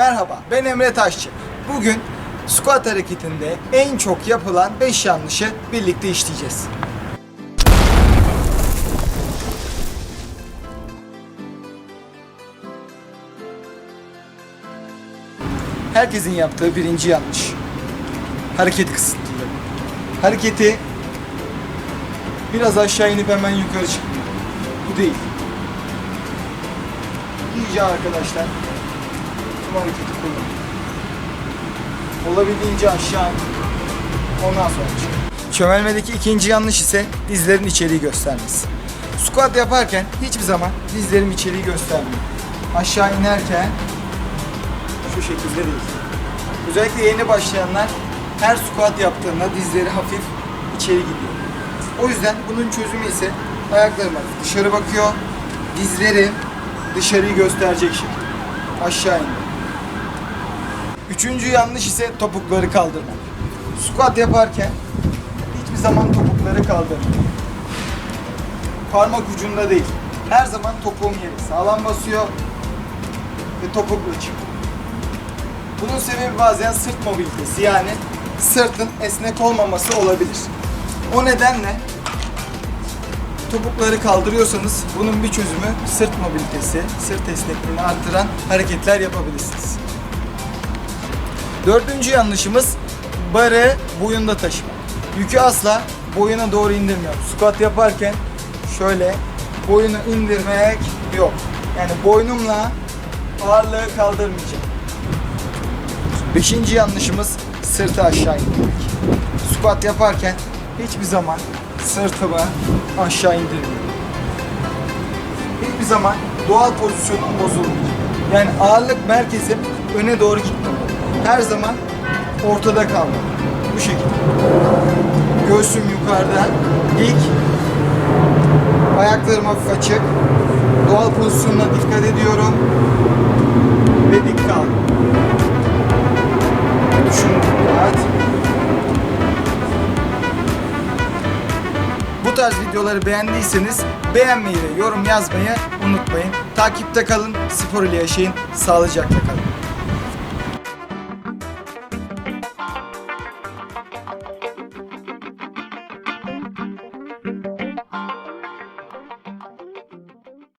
Merhaba, ben Emre Taşçı. Bugün squat hareketinde en çok yapılan 5 yanlışı birlikte işleyeceğiz. Herkesin yaptığı birinci yanlış. Hareket kısıtlığı. Hareketi biraz aşağı inip hemen yukarı çıkıyor. Bu değil. İyice arkadaşlar bu hareketi kullan. Olabildiğince aşağı. Ondan sonra çık. Çömelmedeki ikinci yanlış ise dizlerin içeriği göstermesi. Squat yaparken hiçbir zaman dizlerim içeriği göstermiyor. Aşağı inerken şu şekilde değil. Özellikle yeni başlayanlar her squat yaptığında dizleri hafif içeri gidiyor. O yüzden bunun çözümü ise ayaklarım dışarı bakıyor. Dizleri dışarıyı gösterecek şekilde. Aşağı indi. Üçüncü yanlış ise topukları kaldırmak. Squat yaparken hiçbir zaman topukları kaldırmak. Parmak ucunda değil. Her zaman topuğum yeri sağlam basıyor ve topukla çıkıyor. Bunun sebebi bazen sırt mobilitesi yani sırtın esnek olmaması olabilir. O nedenle topukları kaldırıyorsanız bunun bir çözümü sırt mobilitesi, sırt esnekliğini arttıran hareketler yapabilirsiniz. Dördüncü yanlışımız barı boyunda taşımak. Yükü asla boyuna doğru indirmiyorum. Squat yaparken şöyle boyunu indirmek yok. Yani boynumla ağırlığı kaldırmayacağım. Beşinci yanlışımız sırtı aşağı indirmek. Squat yaparken hiçbir zaman sırtımı aşağı indirmiyorum. Hiçbir zaman doğal pozisyonum bozulmayacak. Yani ağırlık merkezim öne doğru gitmemeli. Her zaman ortada kalmalı. Bu şekilde. Göğsüm yukarıda, dik, ayaklarım hafif açık, doğal pozisyonuna dikkat ediyorum ve dik kaldım. Düşün rahat. Bu tarz videoları beğendiyseniz beğenmeyi ve yorum yazmayı unutmayın. Takipte kalın, spor ile yaşayın, sağlıcakla kalın.